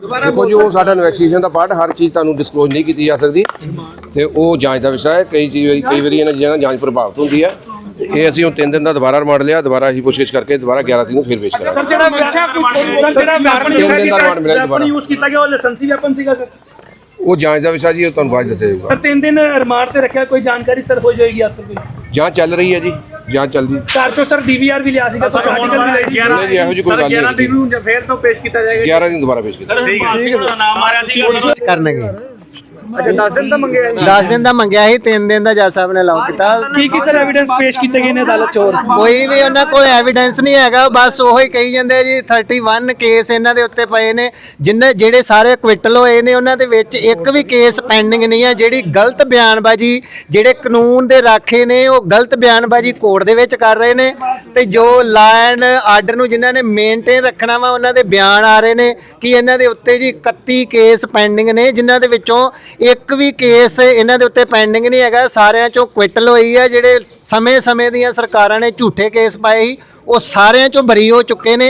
ਦੇਖੋ ਜੀ ਉਹ ਸਾਡਾ ਇਨਵੈਸਟੀਗੇਸ਼ਨ ਦਾ ਪਾਰਟ ਹਰ ਚੀਜ਼ ਤੁਹਾਨੂੰ ਡਿਸਕਲੋਜ਼ ਨਹੀਂ ਕੀਤੀ ਜਾ ਸਕਦੀ। ਤੇ ਉਹ ਜਾਂਚ ਦਾ ਵਿਸ਼ਾ ਹੈ। ਕਈ ਚੀਜ਼ ਕਈ ਵਾਰੀ ਇਹਨਾਂ ਚੀਜ਼ਾਂ ਨਾਲ ਜਾਂਚ ਪ੍ਰਭਾਵਿਤ ਹੁੰਦੀ ਹੈ। ਤੇ ਇਹ ਅਸੀਂ ਹੁਣ ਤਿੰਨ ਦਿਨ ਦਾ ਦੁਬਾਰਾ ਰਿਮਾਂਡ ਲਿਆ। ਦੁਬਾਰਾ ਅਸੀਂ ਪੁੱਛਗਿੱਛ ਕਰਕੇ ਦੁਬਾਰਾ 11 ਤਰੀਕ ਨੂੰ ਫਿਰ ਪੇਸ਼ ਕਰਾਂਗੇ। ਸਰ ਜਿਹੜਾ ਸਰ ਜਿਹੜਾ ਵੈਪਨ ਤਿੰਨ ਦਿਨ ਦਾ ਰਿਮਾਂਡ ਮਿਲਿਆ ਦੁਬਾਰਾ। ਯੂਜ਼ ਕੀਤਾ ਗਿਆ ਉਹ ਲਾਇਸੈਂਸੀ ਵੈਪਨ ਸੀਗਾ ਸਰ? ਉਹ ਜਾਂਚ ਦਾ ਵਿਸ਼ਾ ਜੀ ਉਹ ਤੁਹਾਨੂੰ ਬਾਅਦ ਦੱਸਿਆ ਜਾਊਗਾ। ਸਰ ਤਿੰਨ ਦਿਨ ਰਿਮਾਂਡ ਤੇ ਰੱਖਿਆ ਕੋਈ ਜਾਣਕਾਰੀ ਸਰ ਹੋ ਜਾਏਗੀ ਅਸਲ ਵਿੱਚ? ਜਾਂਚ ਚੱਲ ਰਹੀ ਹੈ ਜੀ। ਜਾਂਚ ਚੱਲਦੀ ਘਰ ਚੋਂ ਸਰ ਡੀਵੀਆਰ ਵੀ ਲਿਆ ਸੀਗਾ ਕੁਝ ਆਰਟੀਕਲ ਵੀ ਲਏ ਸੀ ਨਹੀਂ ਜੀ ਇਹੋ ਜਿਹੀ ਕੋਈ ਗੱਲ ਨਹੀਂ ਹੈਗੀ। ਨੂੰ ਜਾਂ ਫੇਰ ਤੋਂ ਪੇਸ਼ ਕੀਤਾ ਜਾਏਗਾ 11 ਦਿਨ ਦੁਬਾਰਾ ਪੇਸ਼ ਕੀਤਾ ਨਾਮ ਮਾਰਿਆ ਸੀ ਕਰਨਗੇ। ਅੱਛਾ 10 ਦਿਨ ਤਾਂ ਮੰਗਿਆ 10 ਦਿਨ ਦਾ ਮੰਗਿਆ ਸੀ 3 ਦਿਨ ਦਾ ਜੱਜ ਸਾਹਿਬ ਨੇ ਅਲਾਉ ਕੀਤਾ। ਕੀ ਕੀ ਸਰ ਐਵੀਡੈਂਸ ਪੇਸ਼ ਕੀਤੇ ਗਏ ਨੇ ਅਦਾਲਤ ਚ ਹੋਰ? ਕੋਈ ਵੀ ਉਹਨਾਂ ਕੋਲ ਐਵੀਡੈਂਸ ਨਹੀਂ ਹੈਗਾ ਬਸ ਉਹੋ ਹੀ ਕਹੀ ਜਾਂਦੇ ਜੀ 31 ਕੇਸ ਇਹਨਾਂ ਦੇ ਉੱਤੇ ਪਏ ਨੇ। ਜਿੰਨੇ ਜਿਹੜੇ ਸਾਰੇ ਕੁਇਟਲ ਹੋਏ ਨੇ ਉਹਨਾਂ ਦੇ ਵਿੱਚ ਇੱਕ ਵੀ ਕੇਸ ਪੈਂਡਿੰਗ ਨਹੀਂ ਹੈ ਜਿਹੜੀ ਗਲਤ ਬਿਆਨਬਾਜ਼ੀ ਜਿਹੜੇ ਕਾਨੂੰਨ ਦੇ ਰਾਖੇ ਨੇ ਉਹ ਗਲਤ ਬਿਆਨਬਾਜ਼ੀ ਕੋਰਟ ਦੇ ਵਿੱਚ ਕਰ ਰਹੇ ਨੇ। ਤੇ ਜੋ ਲਾ ਐਂਡ ਆਰਡਰ ਨੂੰ ਜਿਨ੍ਹਾਂ ਨੇ ਮੇਨਟੇਨ ਰੱਖਣਾ ਵਾ ਉਹਨਾਂ ਦੇ ਬਿਆਨ ਆ ਰਹੇ ਨੇ ਕਿ ਇਹਨਾਂ ਦੇ ਉੱਤੇ ਜੀ 31 ਕੇਸ ਪੈਂਡਿੰਗ ਨੇ ਜਿਨ੍ਹਾਂ ਦੇ ਵਿੱਚੋਂ ਇੱਕ ਵੀ ਕੇਸ ਇਹਨਾਂ ਦੇ ਉੱਤੇ ਪੈਂਡਿੰਗ ਨਹੀਂ ਹੈਗਾ ਸਾਰਿਆਂ ਚੋਂ ਕੁਇਟਲ ਹੋਈ ਹੈ ਜਿਹੜੇ ਸਮੇਂ-ਸਮੇਂ ਦੀਆਂ ਸਰਕਾਰਾਂ ਨੇ ਝੂਠੇ ਕੇਸ ਪਾਏ ਸੀ ਉਹ ਸਾਰਿਆਂ ਚੋਂ ਬਰੀ ਹੋ ਚੁੱਕੇ ਨੇ।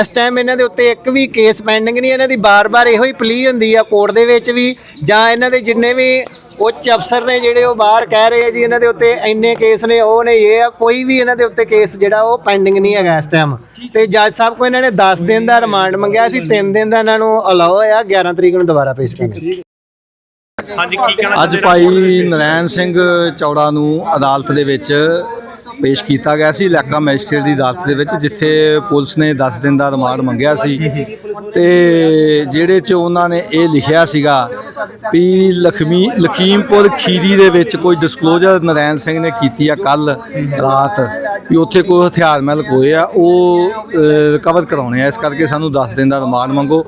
ਇਸ ਟਾਈਮ ਇਹਨਾਂ ਦੇ ਉੱਤੇ ਇੱਕ ਵੀ ਕੇਸ ਪੈਂਡਿੰਗ ਨਹੀਂ ਇਹਨਾਂ ਦੀ ਬਾਰ-ਬਾਰ ਇਹੋ ਹੀ ਪਲੀ ਹੁੰਦੀ ਆ ਕੋਰਟ ਦੇ ਵਿੱਚ ਵੀ ਜਾਂ ਇਹਨਾਂ ਦੇ ਜਿੰਨੇ ਵੀ ਉੱਚ ਅਫਸਰ ਨੇ ਜਿਹੜੇ ਉਹ ਬਾਹਰ ਕਹਿ ਰਹੇ ਆ ਜੀ ਇਹਨਾਂ ਦੇ ਉੱਤੇ ਇੰਨੇ ਕੇਸ ਨੇ ਉਹ ਨੇ ਇਹ ਆ ਕੋਈ ਵੀ ਇਹਨਾਂ ਦੇ ਉੱਤੇ ਕੇਸ ਜਿਹੜਾ ਉਹ ਪੈਂਡਿੰਗ ਨਹੀਂ ਹੈਗਾ ਇਸ ਟਾਈਮ ਤੇ ਜੱਜ ਸਾਹਿਬ ਕੋ ਇਹਨਾਂ ਨੇ 10 ਦਿਨ ਦਾ ਰਿਮਾਂਡ ਮੰਗਿਆ ਸੀ 3 ਦਿਨ ਦਾ ਇਹਨਾਂ ਨੂੰ ਅਲਾਓ ਆ 11 ਤਰੀਕ ਨੂੰ ਦੁਬਾਰਾ ਪੇਸ਼ ਕਰਾਂਗੇ ਹਾਂਜੀ ਕੀ ਕਹਿਣਾ ਅੱਜ ਭਾਈ ਨਰੈਣ ਸਿੰਘ ਚੌੜਾ ਨੂੰ ਅਦਾਲਤ ਦੇ ਵਿੱਚ ਪੇਸ਼ ਕੀਤਾ ਗਿਆ ਸੀ ਇਲਾਕਾ ਮੈਜਿਸਟਰੇਟ ਦੀ ਅਦਾਲਤ ਦੇ ਵਿੱਚ ਜਿੱਥੇ ਪੁਲਿਸ ਨੇ 10 ਦਿਨ ਦਾ ਰਿਮਾਂਡ ਮੰਗਿਆ ਸੀ। ਤੇ ਜਿਹੜੇ ਚ ਉਹਨਾਂ ਨੇ ਇਹ ਲਿਖਿਆ ਸੀਗਾ ਵੀ ਲਖਮੀ ਲਖੀਮਪੁਰ ਖੀਰੀ ਦੇ ਵਿੱਚ ਕੋਈ ਡਿਸਕਲੋਜ਼ਰ ਨਰੈਣ ਸਿੰਘ ਨੇ ਕੀਤੀ ਆ ਕੱਲ ਰਾਤ। ਵੀ ਉੱਥੇ ਕੋਈ ਹਥਿਆਰ ਮਹਿਲ ਕੋਏ ਆ, ਉਹ ਰਿਕਵਰ ਕਰਾਉਣੇ ਆ। ਇਸ ਕਰਕੇ ਸਾਨੂੰ 10 ਦਿਨ ਦਾ ਰਿਮਾਂਡ ਮੰਗੋ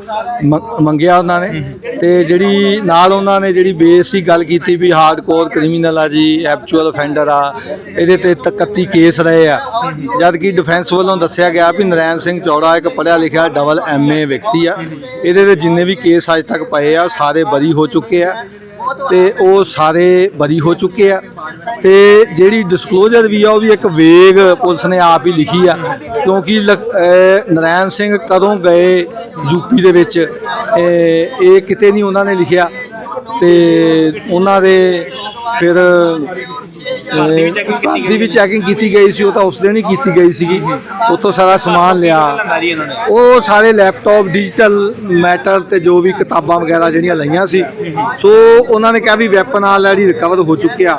ਮੰਗਿਆ ਉਹਨਾਂ ਨੇ। ਤੇ ਜਿਹੜੀ ਨਾਲ ਉਹਨਾਂ ਨੇ ਜਿਹੜੀ ਬੇਸ ਦੀ ਗੱਲ ਕੀਤੀ ਵੀ ਹਾਰਡਕੋਰ ਕ੍ਰਿਮੀਨਲ ਆ ਜੀ ਐਕਚੁਅਲ ਅਫੈਂਡਰ ਆ, ਇਹਦੇ ਤੇ 31 ਕੇਸ ਰਹੇ ਆ। ਜਦ ਕਿ ਡਿਫੈਂਸ ਵੱਲੋਂ ਦੱਸਿਆ ਗਿਆ ਵੀ ਨਰੈਣ ਸਿੰਘ ਚੌੜਾ ਇੱਕ ਪੜ੍ਹਿਆ ਲਿਖਿਆ ਡਬਲ ਐਮਏ ਵਿਅਕਤੀ ਆ। ਇਹਦੇ ਤੇ ਜਿੰਨੇ ਵੀ ਕੇਸ ਅੱਜ ਤੱਕ ਪਏ ਆ, ਉਹ ਸਾਰੇ ਬਰੀ ਹੋ ਚੁੱਕੇ ਆ। ਤੇ ਉਹ ਸਾਰੇ ਬਰੀ ਹੋ ਚੁੱਕੇ ਆ। ਤੇ ਜਿਹੜੀ ਡਿਸਕਲੋਜ਼ਰ ਵੀ ਆ ਉਹ ਵੀ ਇੱਕ ਵੇਗ ਪੁਲਿਸ ਨੇ ਆਪ ਹੀ ਲਿਖੀ ਆ ਕਿਉਂਕਿ ਨਰਾਇਣ ਸਿੰਘ ਕਦੋਂ ਗਏ ਯੂਪੀ ਦੇ ਵਿੱਚ? ਇਹ ਕਿਤੇ ਨਹੀਂ ਉਹਨਾਂ ਨੇ ਲਿਖਿਆ। ਤੇ ਉਹਨਾਂ ਦੇ ਫਿਰ ਦੀ ਵੀ ਚੈਕਿੰਗ ਕੀਤੀ ਗਈ ਸੀ। ਉਹ ਤਾਂ ਉਸ ਦਿਨ ਹੀ ਕੀਤੀ ਗਈ ਸੀਗੀ। ਉੱਥੋਂ ਸਾਰਾ ਸਮਾਨ ਲਿਆ। ਉਹ ਸਾਰੇ ਲੈਪਟਾਪ ਡਿਜੀਟਲ ਮੈਟਰ ਤੇ ਜੋ ਵੀ ਕਿਤਾਬਾਂ ਵਗੈਰਾ ਜਿਹੜੀਆਂ ਲਈਆਂ ਸੀ ਸੋ ਉਹਨਾਂ ਨੇ ਕਿਹਾ ਵੀ ਵੈਪਨ ਆਲਰੇਡੀ ਰਿਕਵਰ ਹੋ ਚੁੱਕਿਆ।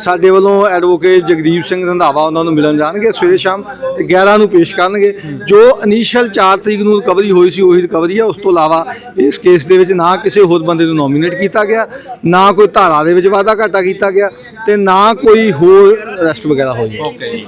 ਸਾਡੇ ਵੱਲੋਂ ਐਡਵੋਕੇਟ ਜਗਦੀਪ ਸਿੰਘ ਰੰਧਾਵਾ ਉਹਨਾਂ ਨੂੰ ਮਿਲਣ ਜਾਣਗੇ ਸਵੇਰੇ ਸ਼ਾਮ ਤੇ 11 ਨੂੰ ਪੇਸ਼ ਕਰਨਗੇ। ਜੋ ਇਨੀਸ਼ੀਅਲ 4 ਤਰੀਕ ਨੂੰ ਰਿਕਵਰੀ ਹੋਈ ਸੀ, ਉਹੀ ਰਿਕਵਰੀ ਆ। ਉਸ ਤੋਂ ਇਲਾਵਾ ਇਸ ਕੇਸ ਦੇ ਵਿੱਚ ਨਾ ਕਿਸੇ ਹੋਰ ਬੰਦੇ ਨੂੰ ਨੋਮੀਨੇਟ ਕੀਤਾ ਗਿਆ, ਨਾ ਕੋਈ ਧਾਰਾ ਦੇ ਵਿੱਚ ਵਾਧਾ ਘਾਟਾ ਕੀਤਾ ਗਿਆ ਤੇ ਨਾ ਕੋਈ ਹੋਰ ਅਰੈਸਟ ਵਗੈਰਾ ਹੋਈ। ਓਕੇ